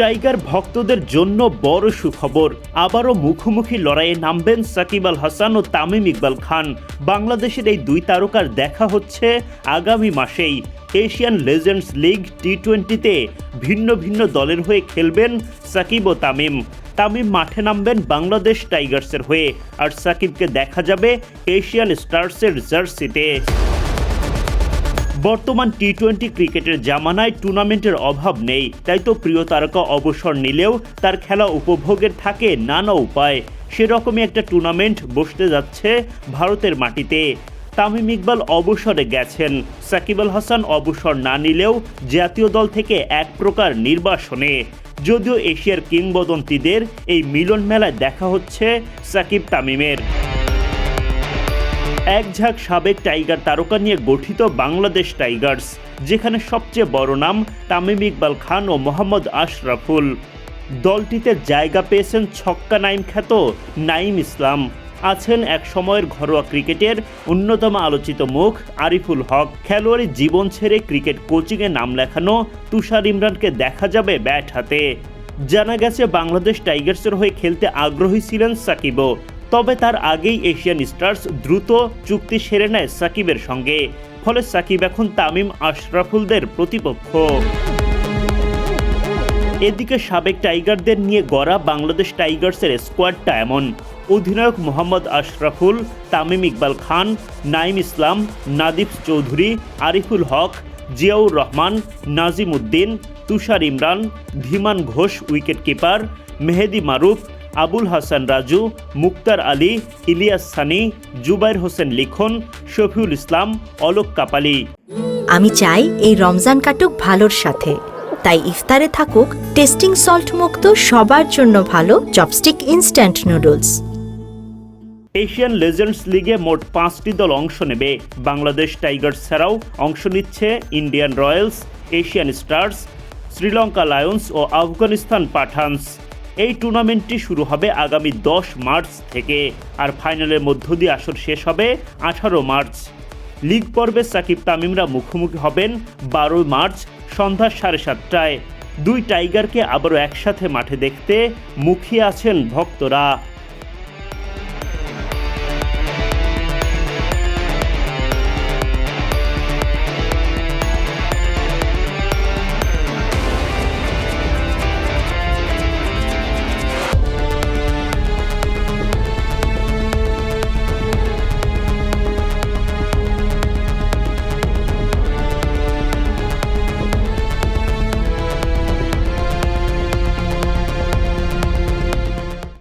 Tiger ভক্তদের জন্য বড় সুখবর। আবারও মুখোমুখি লড়াইয়ে নামবেন সাকিব আল হাসান ও তামিম ইকবাল খান। বাংলাদেশের এই দুই তারকার দেখা হচ্ছে আগামী মাসেই। এশিয়ান লেজেন্ডস লিগ টি টোয়েন্টিতে ভিন্ন ভিন্ন দলের হয়ে খেলবেন সাকিব ও তামিম। তামিম মাঠে নামবেন বাংলাদেশ টাইগার্সের হয়ে। আর সাকিবকে দেখা যাবে এশিয়ান স্টার্সের জার্সিতে। বর্তমান টি টোয়েন্টি ক্রিকেটের জামানায় টুর্নামেন্টের অভাব নেই, তাই তো প্রিয় তারকা অবসর নিলেও তার খেলা উপভোগের থাকে নানা উপায়। সেরকমই একটা টুর্নামেন্ট বসতে যাচ্ছে ভারতের মাটিতে। তামিম ইকবাল অবসরে গেছেন, সাকিব আল হাসান অবসর না নিলেও জাতীয় দল থেকে এক প্রকার নির্বাসনে। যদিও এশিয়ার কিংবদন্তিদের এই মিলন মেলায় দেখা হচ্ছে সাকিব তামিমের। এক ঝাঁক সাবেক টাইগার তারকা নিয়ে গঠিত বাংলাদেশ টাইগার্স, যেখানে সবচেয়ে বড় নাম তামিম ইকবাল খান ও মোহাম্মদ আশরাফুল। দলটিতে জায়গা পেয়েছেন ছক্কা নাইম খ্যাত নাইম ইসলাম। আছেন এক সময়ের ঘরোয়া ক্রিকেটের অন্যতম আলোচিত মুখ আরিফুল হক। খেলোয়াড়ি জীবন ছেড়ে ক্রিকেট কোচিংয়ে নাম লেখানো তুষার ইমরানকে দেখা যাবে ব্যাট হাতে। জানা গেছে, বাংলাদেশ টাইগার্সের হয়ে খেলতে আগ্রহী ছিলেন সাকিবও। তবে তার আগেই এশিয়ান স্টার্স দ্রুত চুক্তি সেরে নেয় সাকিবের সঙ্গে। ফলে সাকিব এখন তামিম আশরাফুলদের প্রতিপক্ষ। এদিকে সাবেক টাইগারদের নিয়ে গড়া বাংলাদেশ টাইগার্সের স্কোয়াডটা এমন। অধিনায়ক মোহাম্মদ আশরাফুল, তামিম ইকবাল খান নাইম ইসলাম, নাদিফ চৌধুরী, আরিফুল হক, জিয়াউর রহমান, নাজিম উদ্দিন, তুষার ইমরান, ধীমান ঘোষ উইকেট কিপার মেহেদি মারুফ আবুল হাসান রাজু মুক্তার আলী ইলিয়াস সানি জুবাইর হোসেন লিখন শফিউল ইসলাম অলোক কাপালি। আমি চাই এই রমজান কাটুক ভালোর সাথে। তাই ইফতারে থাকুক টেস্টিং সল্ট মুক্ত সবার জন্য ভালো chopstick instant noodles. Asian legends লিগে মোট পাঁচটি দল অংশ নেবে। বাংলাদেশ টাইগার্স ছাড়াও অংশ নিচ্ছে Indian royals Asian stars Sri Lanka lions ও আফগানিস্তান পাঠানস। এই টুর্নামেন্টটি শুরু হবে আগামী দশ মার্চ থেকে, আর ফাইনালের মধ্য দিয়ে আসর শেষ হবে আঠারো মার্চ। লিগ পর্বে সাকিব তামিমরা মুখোমুখি হবেন বারো মার্চ সন্ধ্যা সাড়ে সাতটায়। দুই টাইগারকে আবারও একসাথে মাঠে দেখতে মুখিয়ে আছেন ভক্তরা।